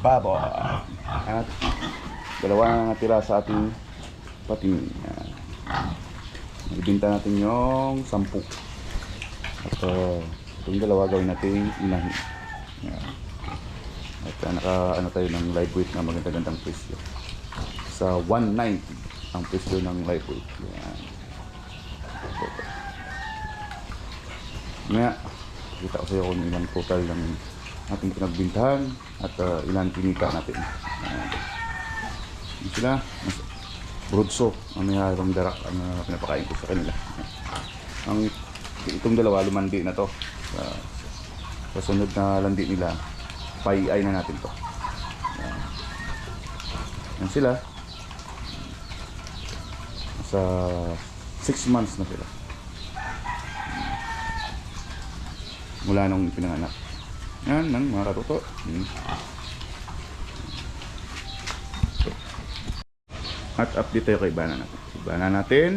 babo. At dalawa na natira sa ating pating. Ibinta natin yung sampu. At uh, itong dalawa gawin natin inahin. Yan. At uh, naka ano tayo ng live na maganda-gandang presyo. Sa 190 ang presyo ng live weight. Yan. Nga, kita ko sa iyo kung ilang total ng ating pinagbintahan at uh, ilan kinita natin. Yun sila, brudso ang may harong darak ang uh, pinapakain ko sa kanila. Ang itong dalawa lumandi na to. Uh, sa sunod na landi nila, paiay na natin to. Yan. Yan sila. Sa 6 months na sila. Mula nung pinanganak. Yan, nang mga katuto. Hmm. At update tayo kay Bana natin. Si Bana natin,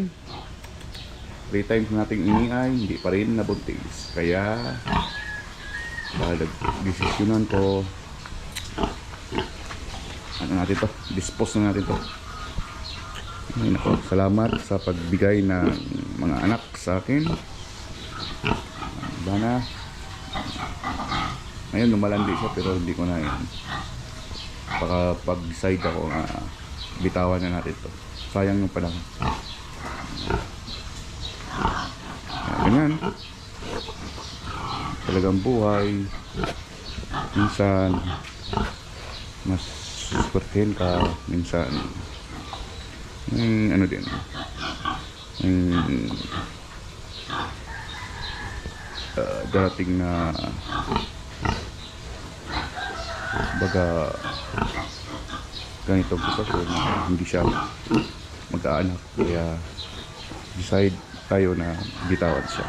3 times nating iniay, hindi pa rin nabuntis. Kaya, dahil desisyonan ko, ano natin to, dispose na natin to. Ay, nako, salamat sa pagbigay ng mga anak sa akin. Bana, ngayon lumalandi siya pero hindi ko na yun. Baka pag-decide ako na bitawan na natin to. Sayang yung panahon. Ganyan. Talagang buhay. Minsan, mas swertein ka. Minsan, yung ano din. Yung uh, darating na baga ganito sitwasyon na hindi siya mag-aanak. Kaya decide tayo na bitawan siya.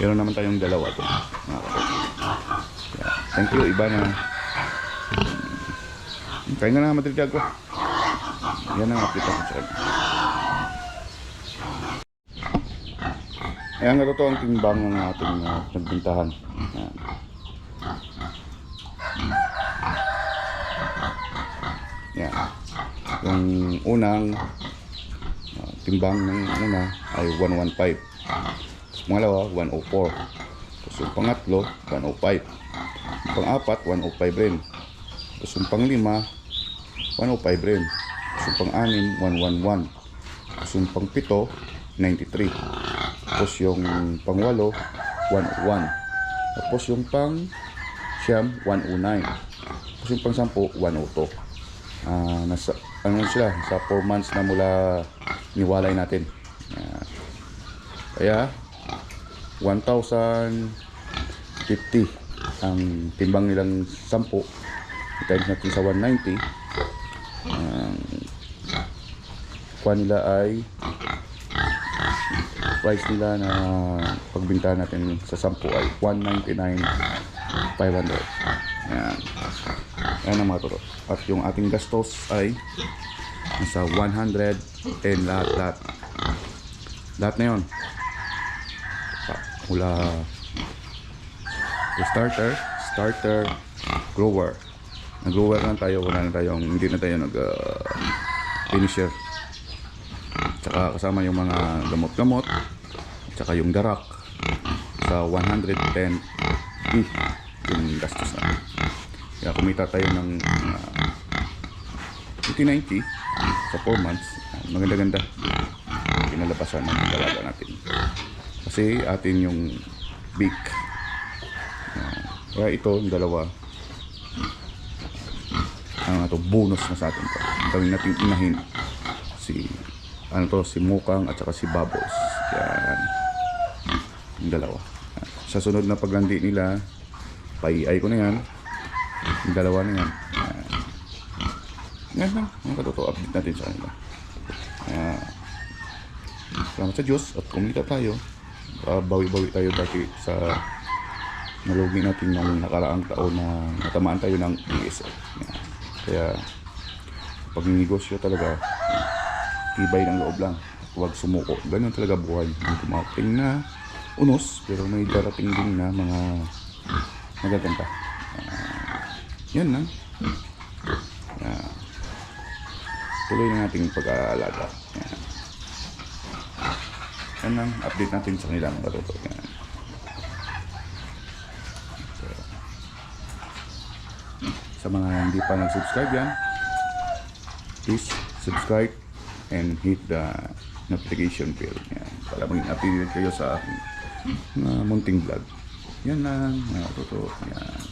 Pero naman tayong dalawa kapatid. Kaya, thank you iba na. Kain na na madridag ko yan ang update ako sa Ayan nga totoo ang timbang ng ating uh, nagbintahan. Ayan. Yan. Yung unang uh, timbang ng una ay 115. Tapos pangalawa, 104. Tapos yung pangatlo, 105. Yung pang-apat, 105 rin. Tapos yung panglima, 105 rin. Tapos yung pang-anim, 111. Tapos yung pang-pito, 93. Tapos yung pangwalo, 101. Tapos yung pang siyam, 109. Tapos yung pang sampu, 102. Ah, nasa, ano sila, sa 4 months na mula niwalay natin. Ah, kaya, 1,050 ang timbang nilang sampu. Times natin sa 190. Ang kuha nila ay price nila na pagbinta natin sa sampu ay 199 500 yan yan ang mga turo. At yung ating gastos ay nasa 110 lahat lahat. Na yun. Mula starter starter grower. Nag grower lang tayo wala na tayong hindi na tayo nag uh, finisher. Tsaka kasama yung mga gamot-gamot tsaka yung darak sa 110 eh, yung gastos natin kaya kumita tayo ng uh, 2090 sa 4 months uh, maganda-ganda pinalabasan ng dalaga natin. Kasi atin yung big. Uh, kaya ito yung dalawa. Ano na to? Bonus na sa atin to. Gawin natin inahin si ano to? Si Mukang at saka si Bubbles yan. Yung dalawa. Sa sunod na paglandi nila paiay ko na yan yung dalawa na yan. Yan ang katotoo update natin sa kanila. Kaya salamat sa Diyos at kumita tayo. Uh, bawi-bawi tayo dati sa nalugi natin ng nakaraang taon na natamaan tayo ng yan. kaya pag negosyo talaga tibay ng loob lang. Huwag sumuko. Ganun talaga buhay. May dumating na unos pero may darating din na mga magaganda yan na. Yan. Tuloy na nating pag-aalaga. Yan. Yan ang update natin sa kanila mga katoto. Yan. So, sa mga hindi pa nag-subscribe yan, please subscribe and hit the notification bell. Yan. Para maging updated kayo sa aking mga munting vlog. Yan lang, mga totoo. Yan.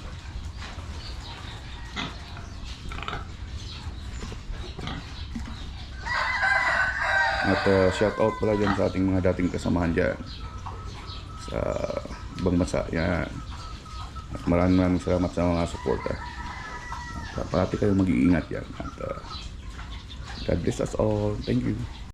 At uh, shout out pala dyan sa ating mga dating kasamahan dyan sa ibang bansa. Yan. At maraming maraming salamat sa mga suporta. At uh, parati kayo mag-iingat yan. At uh, God bless us all. Thank you.